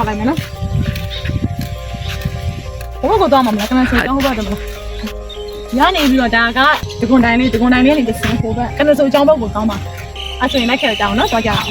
သွားလိုက်မယ်နော်ဘိုးကတော့မှမလားကနဆိုကျောင်းဟုတ်ပါတယ်မလားရနေပြီးတော့ဒါကဒီကွန်တိုင်းလေးဒီကွန်တိုင်းလေးကနေတစ်စင်းဟိုဘက်ကနဆိုကျောင်းဘက်ကိုကောင်းပါအဲ့ဆိုရင်လည်းခဲ့ကြအောင်နော်သွားကြအောင်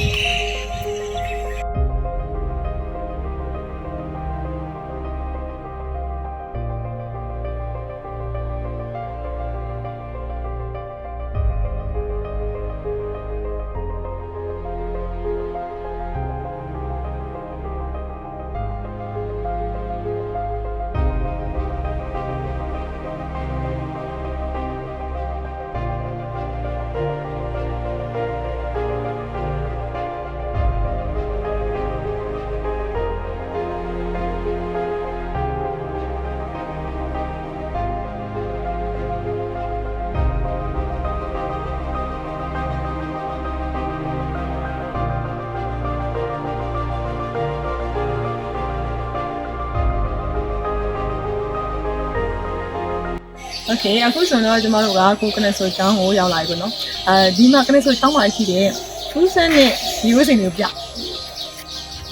โอเคအခုဆိုတော့ကျမတို့ကကိုကနဆိုချောင်းကိုရောက်လာပြီပေါ့နော်အဲဒီမှာကနဆိုချောင်းမှာရှိတဲ့ထူးဆန်းတဲ့ဒီဝိစိန်ကိုပြ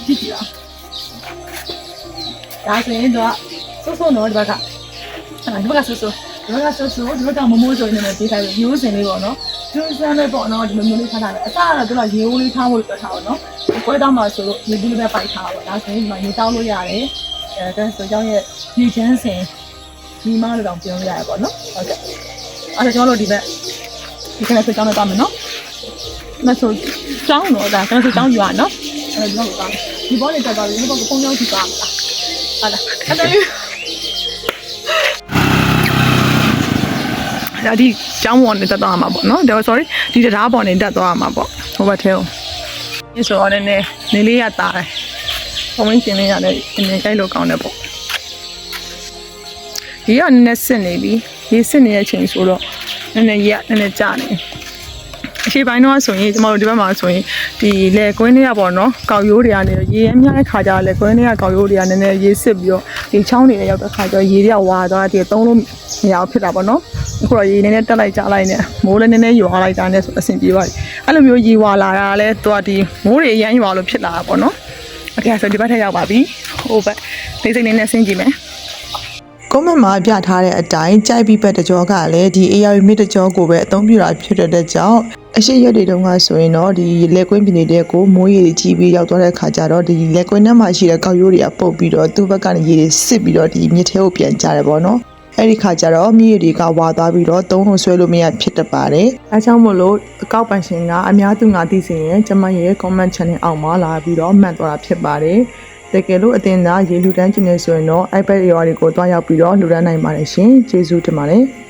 ကြည့်ကြည့်ပါဒါဆိုရင်တော့ဆိုးဆိုးတော့ဒီဘက်ကအဲ့ဒီဘက်ကဆိုးဆိုးဒီဘက်ကဆိုးဆိုးဒီဘက်ကမမိုးဆိုနေတယ်ပြေးထားပြီးဒီဝိစိန်လေးပေါ့နော်ထူးဆန်းတဲ့ပေါ့နော်ဒီလိုမျိုးလေးထားတာလေအစားကတော့သူကရေဦးလေးထားဖို့ပြောထားပါတော့ကိုယ်တော့မှဆိုလို့ဒီဒီလေးပဲပိုက်ထားပါပေါ့ဒါဆိုရင်ဒီမှာရေတောက်လို့ရတယ်အဲကနဆိုချောင်းရဲ့ရေချမ်းစင် ဒီမလို့တော့ပြောရရပါတော့ဟုတ်ကဲ့အဲ့ဒါကျွန်တော်တို့ဒီဘက်ဒီကနေ့ဆိုကြောင်းနဲ့သွားမယ်နော်မဆိုကြောင်းတော့ဒါကနေ့ဆိုကြောင်းယူရနော်အဲ့ဒါကျွန်တော်တို့သွားဒီဘောလေးတက်သွားပြီဒီဘောကပုံကြောင်းကြည့်သွားမှာဟုတ်လားအဲ့ဒါဒါဒီကျောင်းပေါ်နေတက်သွားမှာပေါ့နော်ဒါ sorry ဒီတရားပေါ်နေတက်သွားမှာပေါ့ဟိုဘက်ထဲကိုဒီဆိုတော့နည်းနည်းနေလေးရတာတယ်ပုံရင်းကျင်လေးရတယ်နည်းနည်းကြိုက်လို့ကောင်းတယ်ပေါ့ ဒီကနည်းနည်းစစ်နေပြီရေစစ်နေတဲ့အချိန်ဆိုတော့နည်းနည်းရက်နည်းနည်းကြာနေအရှိပိုင်းတော့ဆိုရင်ကျမတို့ဒီဘက်မှာဆိုရင်ဒီလေကွင်းတွေကပေါ့နော်ကောက်ရိုးတွေကနေရေအများတဲ့ခါကျတော့လေကွင်းတွေကကောက်ရိုးတွေကနည်းနည်းရေစစ်ပြီးတော့ဒီချောင်းတွေရောက်တဲ့ခါကျတော့ရေတွေကဝါသွားတယ်သုံးလို့မရအောင်ဖြစ်တာပေါ့နော်အခုတော့ရေနည်းနည်းတက်လိုက်ကြလိုက်နဲ့မိုးလည်းနည်းနည်းရွာလိုက်တာနဲ့ဆိုအဆင်ပြေပါပြီအဲ့လိုမျိုးရေဝါလာတာလည်းသူကဒီမိုးတွေအရမ်းရွာလို့ဖြစ်လာတာပေါ့နော်โอเคဆိုဒီဘက်ထက်ရောက်ပါပြီဟိုဘက်နေစိတ်လေးနဲ့ဆင်းကြည့်မယ် ကွန်မန့်မှာပြထားတဲ့အတိုင်းကြိုက်ပြီးပတ်တကြောကလည်းဒီ AI မြစ်တကြောကိုပဲအသုံးပြုတာဖြစ်တဲ့ကြောင့်အရှိရက်တွေတုန်းကဆိုရင်တော့ဒီလက်ကွင်းပြည်နေတဲ့ကိုမိုးရေတွေကြီးပြီးရောက်သွားတဲ့ခါကျတော့ဒီလက်ကွင်းထဲမှာရှိတဲ့ကောက်ရိုးတွေကပုတ်ပြီးတော့သူ့ဘက်ကနေရေတွေစစ်ပြီးတော့ဒီမြစ်ထဲကိုပြန်ကျတယ်ပေါ့နော်အဲ့ဒီခါကျတော့မြစ်ရည်တွေကဝါသွားပြီးတော့သုံးလို့ဆွဲလို့မရဖြစ်တတ်ပါတယ်။အဲကြောင့်မို့လို့အကောက်ပန်ရှင်ကအများသူငါသိစင်ရင်ကျမရဲ့ comment channel အောက်မှာလာပြီးတော့မှတ်သွားတာဖြစ်ပါတယ်။ တကယ်လို့အတင်သားရေလူတန်းကျင်နေဆိုရင်တော့ iPad ရောတွေကိုတွားရောက်ပြီးတော့လူတန်းနိုင်ပါတယ်ရှင်။ကျေးဇူးတင်ပါတယ်။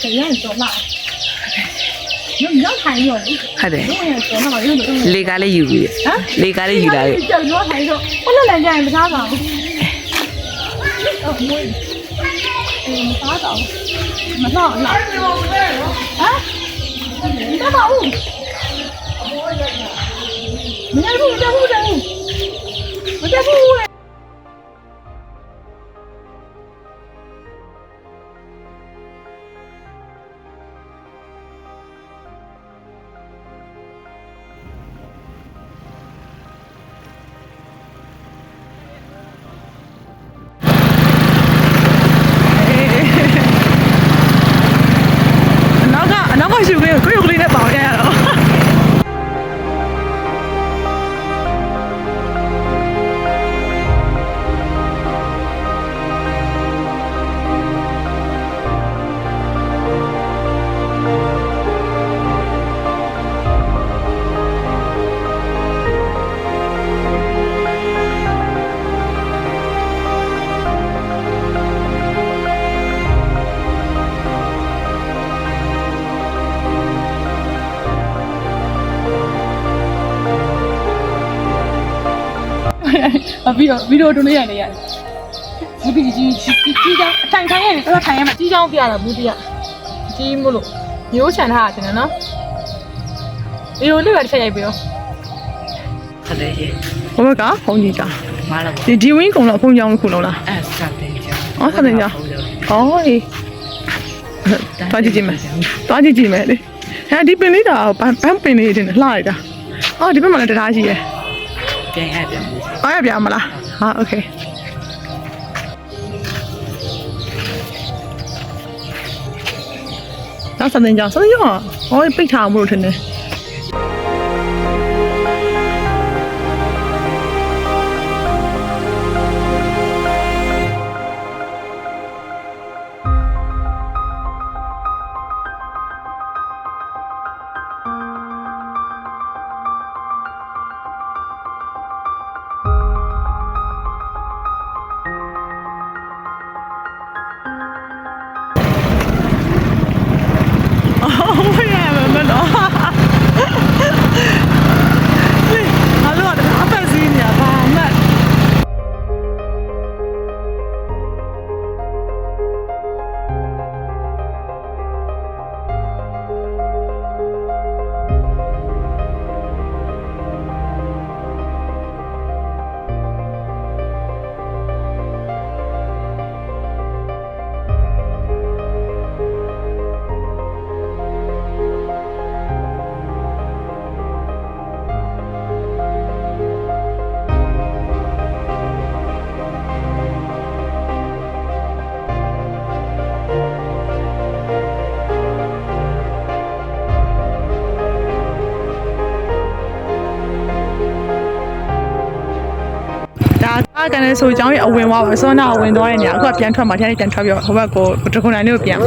这样做嘛？有你要谈有， ဟုတ်တယ် 因为做那么有的东西。 လေကားလေးယူပြီ 啊？ လေကားလေးယူလာပြီ 叫你要谈有，我那两家也没打到。哦，没。哎，没打到，没打到。啊？你打到 ပြီးတော့ဗီဒီယိုတူလေးရိုက်နေရတယ်ဘူးတီကြီးကြီးကြီးကြီးကြောင်အထိုင်ထိုင်ရတယ်တော့ထိုင်ရမှာကြီးကြောင်ပြတာဘူးတီကကြီးမို့လို့မျိုးချန်ထားတာတင်နော်ဗီဒီယိုလေးပဲတစ်ချက်ရိုက်ပြီးတော့ခလေးရေဘဘကဖုန်းကြီးကြောင်မလာဒီဒီဝင်းကုံတော့ဖုန်းကြောင်ခုလုံးလားအဲ့စတဲ့ကြောင်အော်ဆက်နေကြအော်ဟေးတွားကြည့်ကြည့်မယ်တွားကြည့်ကြည့်မယ်လေဟဲ့ဒီပင်လေးတာဘန်းဘန်းပင်လေးတင်လှလိုက်တာအော်ဒီဘက်မှာလည်းတရားရှိရယ် ပြန်ရပြန်ပြီ အားရပြမလားဟာโอเคနောက်ဆက်တင်ကြဆက်ရောဟောပိတ်ထားမှုလို့ထင်တယ် အော် ကားကနေဆိုကြောင်းရဲ့အဝင်သွားပါစောနာအဝင်သွားတဲ့နေရာအခုကပြန်ထွက်မှာတရားပြန်ထွက်ပြီးတော့ဟိုဘက်ကိုတခုနိုင်လေးကိုပြန်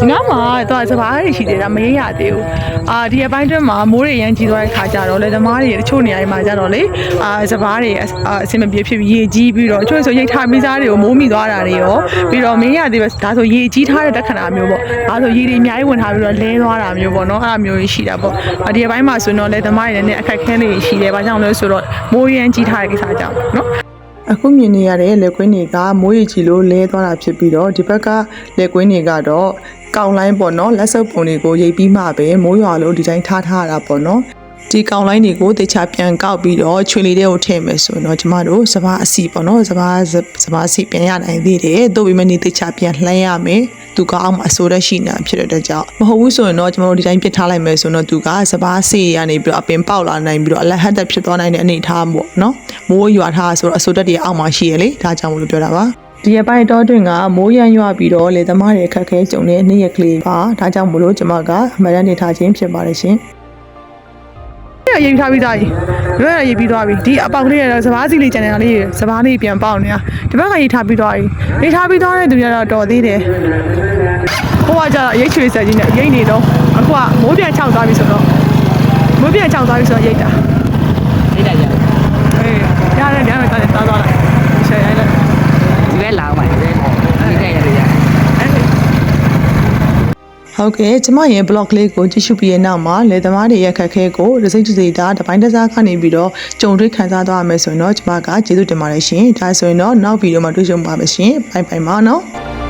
ဒီနားမှာတော့စဘာတွေရှိသေးတာမရရသေးဘူးအာဒီအပိုင်းတွင်းမှာမိုးတွေရမ်းကြီးသွားတဲ့ခါကျတော့လေဓမားတွေတချို့နေရာတွေမှာကျတော့လေအာစဘာတွေအအဆင်မပြေဖြစ်ပြီးရေကြီးပြီးတော့တချို့ဆိုရိတ်ထားမိစားတွေကိုမိုးမိသွားတာတွေရောပြီးတော့မရရသေးပဲဒါဆိုရေကြီးထားတဲ့တက္ကနာမျိုးပေါ့ဒါဆိုရေတွေအများကြီးဝင်ထားပြီးတော့လဲသွားတာမျိုးပေါ့နော်အဲ့လိုမျိုးရှိတာပေါ့အာဒီအပိုင်းမှာဆိုရင်တော့လေဓမားတွေလည်းအခက်ခဲလေးရှိတယ်ဘာကြောင့်လဲဆိုတော့မိုးရမ်းကြီးထားတဲ့ကိစ္စကြောင့်နော် အခုမြင်နေရတဲ့လက်ကွင်းတွေကမိုးရီချီလို့လဲသွားတာဖြစ်ပြီးတော့ဒီဘက်ကလက်ကွင်းတွေကတော့ကောင်းလိုင်းပေါ့နော်လက်စုပ်ပုံတွေကိုရိပ်ပြီးမှပဲမိုးရွာလို့ဒီတိုင်းထားထားရတာပေါ့နော် ဒီကောင်းလိုင်းတွေကိုတေချာပြန်ကောက်ပြီးတော့ချွေလေးတွေကိုထည့်မယ်ဆိုရင်တော့ကျမတို့စပားအစီပေါ့နော်စပားစပားအစီပြန်ရနိုင်သေးတယ်တို့ပြီးမနေတေချာပြန်လှမ်းရမယ်သူကအောင်အဆိုးတက်ရှိနေတာဖြစ်တဲ့အတွက်ကြောင့်မဟုတ်ဘူးဆိုရင်တော့ကျမတို့ဒီတိုင်းပြစ်ထားလိုက်မယ်ဆိုတော့သူကစပားစီရနေပြီးတော့အပင်ပေါက်လာနိုင်ပြီးတော့အလက်ဟတ်တက်ဖြစ်သွားနိုင်တဲ့အနေအထားပေါ့နော်မိုးရွာထားဆိုတော့အဆိုးတက်တွေအောက်မှာရှိရလေဒါကြောင့်မလို့ပြောတာပါဒီရပိုင်းတော့တွင်ကမိုးရမ်းရွာပြီးတော့လေသမားတွေအခက်ခဲကြုံတဲ့နေ့ရက်ကလေးပါဒါကြောင့်မလို့ကျမကအမှန်တမ်းနေထားခြင်းဖြစ်ပါတယ်ရှင် ရရေးထားပြီးသားကြီးရွေးရရေးပြီးသွားပြီဒီအပေါက်ကလေးရတော့စပားစီလေးကျန်နေတာလေးစပားလေးပြန်ပေါက်နေတာဒီဘက်ကရေးထားပြီးသွားပြီရေးထားပြီးသွားတဲ့သူတွေကတော့တော်သေးတယ်ဟိုကကျတော့ရိတ်ချွေဆက်ကြီးနဲ့ရိတ်နေတော့အခုကမိုးပြန်ချောက်သွားပြီဆိုတော့မိုးပြန်ချောက်သွားပြီဆိုတော့ရိတ်တာစိတ်ဓာတ်ရအေးရတယ်ညမယ်တားသွားလိုက်ရှယ်ရိုက်လိုက်ဒီပဲလာအောင်ပါဒီပဲဒီကရရရ အဲ့ ဟုတ်ကဲ့ကျမရဲ့ blog လေးကိုကြည့်ရှုပြီးရဲ့နောက်မှာလေသမားတွေရဲ့ခက်ခဲကို result တွေတာတပိုင်းတစားကနေပြီးတော့ကြုံတွေ့ခံစားသွားရမယ်ဆိုရင်တော့ကျမကကျေးဇူးတင်ပါတယ်ရှင်ဒါဆိုရင်တော့နောက်ဗီဒီယိုမှာတွေ့ကြုံပါမယ်ရှင်ဘိုင်ဘိုင်ပါနော်